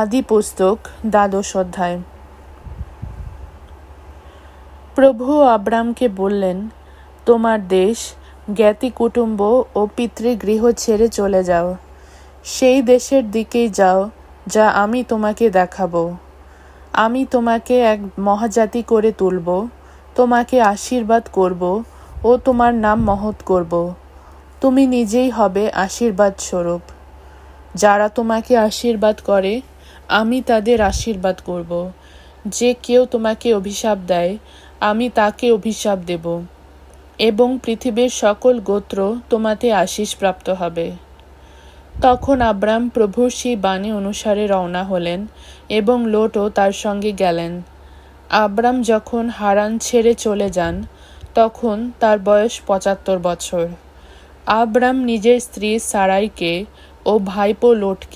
আদি পুস্তক দ্বাদশ অধ্যায়। প্রভু আব্রামকে বললেন, তোমার দেশ, জ্ঞাতি কুটুম্ব ও পিতৃগৃহ ছেড়ে চলে যাও। সেই দেশের দিকেই যাও, যা আমি তোমাকে দেখাবো। আমি তোমাকে এক মহাজাতি করে তুলব, তোমাকে আশীর্বাদ করব ও তোমার নাম মহৎ করব। তুমি নিজেই হবে আশীর্বাদ স্বরূপ যারা তোমাকে আশীর্বাদ করে আমি তাদের আশীর্বাদ করব। যে কেউ তোমাকে অভিশাপ দেয়, আমি তাকে অভিশাপ দেব। এবং পৃথিবীর সকল গোত্র তোমাতে আশিস প্রাপ্ত হবে। তখন আব্রাম প্রভুর সেই বাণী অনুসারে রওনা হলেন এবং লোটও তার সঙ্গে গেলেন। আব্রাম যখন হারান ছেড়ে চলে যান, তখন তার বয়স পঁচাত্তর বছর। আব্রাম নিজের স্ত্রী সারাইকে ও ভাইপো লোটকে